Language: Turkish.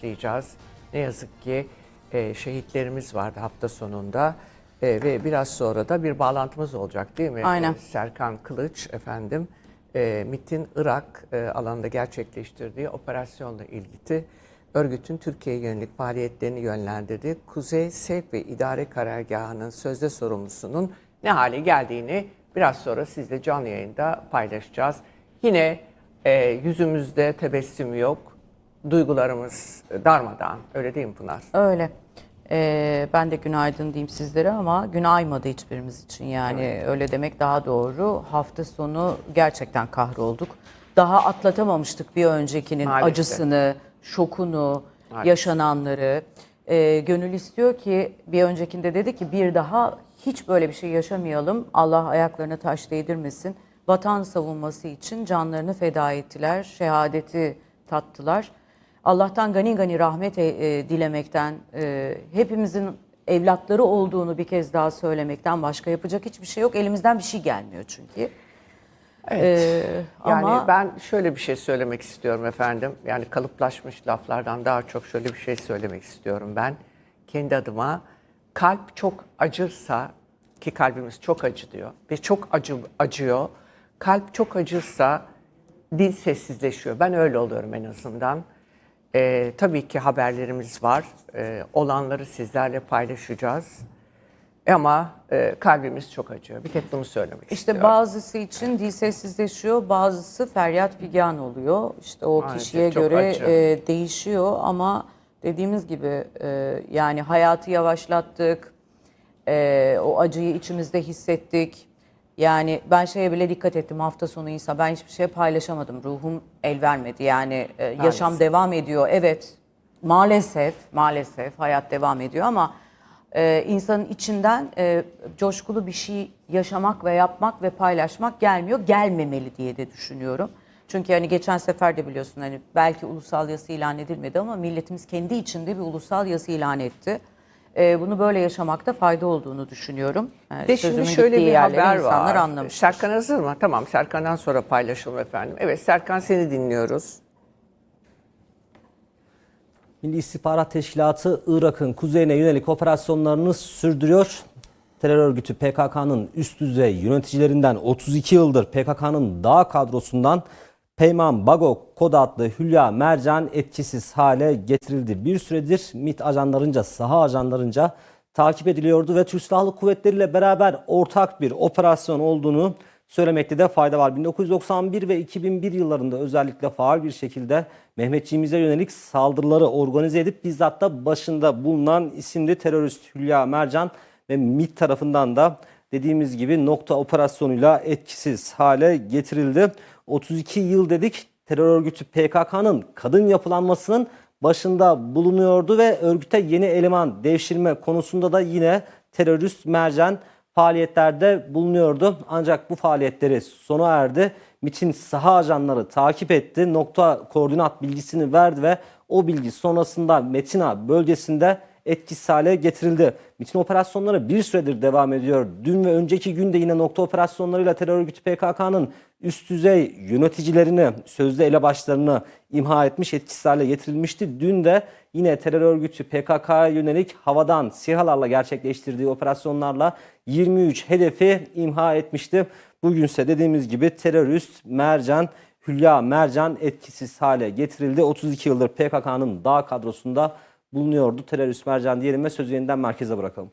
başlayacağız. Ne yazık ki e, şehitlerimiz vardı hafta sonunda E, ve biraz sonra da bir bağlantımız olacak değil mi? Aynen. E, Serkan Kılıç efendim e, MIT'in Irak e, alanında gerçekleştirdiği operasyonla ilgili örgütün Türkiye'ye yönelik faaliyetlerini yönlendirdiği Kuzey Sevk ve İdare Karargahı'nın sözde sorumlusunun ne hale geldiğini biraz sonra sizle canlı yayında paylaşacağız. Yine e, yüzümüzde tebessüm yok, duygularımız darmadağın. Öyle değil mi Pınar? Öyle. Ee, ben de günaydın diyeyim sizlere ama gün aymadı hiçbirimiz için yani öyle demek daha doğru. Hafta sonu gerçekten kahrolduk. Daha atlatamamıştık bir öncekinin Maalesef. acısını, şokunu, Maalesef. yaşananları. Ee, gönül istiyor ki bir öncekinde dedi ki bir daha hiç böyle bir şey yaşamayalım. Allah ayaklarına taş değdirmesin. Vatan savunması için canlarını feda ettiler, şehadeti tattılar. Allah'tan gani gani rahmet e, e, dilemekten, e, hepimizin evlatları olduğunu bir kez daha söylemekten başka yapacak hiçbir şey yok. Elimizden bir şey gelmiyor çünkü. Evet. yani ama- ben şöyle bir şey söylemek istiyorum efendim. Yani kalıplaşmış laflardan daha çok şöyle bir şey söylemek istiyorum ben. Kendi adıma kalp çok acırsa ki kalbimiz çok acı diyor ve çok acı acıyor. Kalp çok acırsa dil sessizleşiyor. Ben öyle oluyorum en azından. Ee, tabii ki haberlerimiz var. Ee, olanları sizlerle paylaşacağız. Ama e, kalbimiz çok acıyor. Bir tek bunu söylemek İşte istiyorum. bazısı için dil sessizleşiyor, bazısı feryat figan oluyor. İşte o Maalesef kişiye göre acı. e, değişiyor ama dediğimiz gibi e, yani hayatı yavaşlattık, e, o acıyı içimizde hissettik. Yani ben şeye bile dikkat ettim hafta sonu insan ben hiçbir şey paylaşamadım. Ruhum el vermedi. Yani e, yaşam devam ediyor. Evet maalesef maalesef hayat devam ediyor ama e, insanın içinden e, coşkulu bir şey yaşamak ve yapmak ve paylaşmak gelmiyor. Gelmemeli diye de düşünüyorum. Çünkü hani geçen sefer de biliyorsun hani belki ulusal yası ilan edilmedi ama milletimiz kendi içinde bir ulusal yası ilan etti. E, bunu böyle yaşamakta fayda olduğunu düşünüyorum. E, De sözümün şimdi şöyle bir haber insanlar var. anlamıştır. Serkan hazır mı? Tamam Serkan'dan sonra paylaşalım efendim. Evet Serkan seni dinliyoruz. Milli İstihbarat Teşkilatı Irak'ın kuzeyine yönelik operasyonlarını sürdürüyor. Terör örgütü PKK'nın üst düzey yöneticilerinden 32 yıldır PKK'nın dağ kadrosundan Peyman Bago kod adlı Hülya Mercan etkisiz hale getirildi. Bir süredir MİT ajanlarınca, saha ajanlarınca takip ediliyordu ve Türk Silahlı Kuvvetleri ile beraber ortak bir operasyon olduğunu söylemekte de fayda var. 1991 ve 2001 yıllarında özellikle faal bir şekilde Mehmetçiğimize yönelik saldırıları organize edip bizzat da başında bulunan isimli terörist Hülya Mercan ve MİT tarafından da dediğimiz gibi nokta operasyonuyla etkisiz hale getirildi. 32 yıl dedik terör örgütü PKK'nın kadın yapılanmasının başında bulunuyordu ve örgüte yeni eleman devşirme konusunda da yine terörist Mercan faaliyetlerde bulunuyordu. Ancak bu faaliyetleri sona erdi. MİT'in saha ajanları takip etti. Nokta koordinat bilgisini verdi ve o bilgi sonrasında Metina bölgesinde etkisiz hale getirildi. MİT'in operasyonları bir süredir devam ediyor. Dün ve önceki gün de yine nokta operasyonlarıyla terör örgütü PKK'nın üst düzey yöneticilerini, sözde elebaşlarını imha etmiş, etkisiz hale getirilmişti. Dün de yine terör örgütü PKK'ya yönelik havadan SİHA'larla gerçekleştirdiği operasyonlarla 23 hedefi imha etmişti. Bugünse dediğimiz gibi terörist Mercan, Hülya Mercan etkisiz hale getirildi. 32 yıldır PKK'nın dağ kadrosunda bulunuyordu. Terörist Mercan diyelim ve sözü yeniden merkeze bırakalım.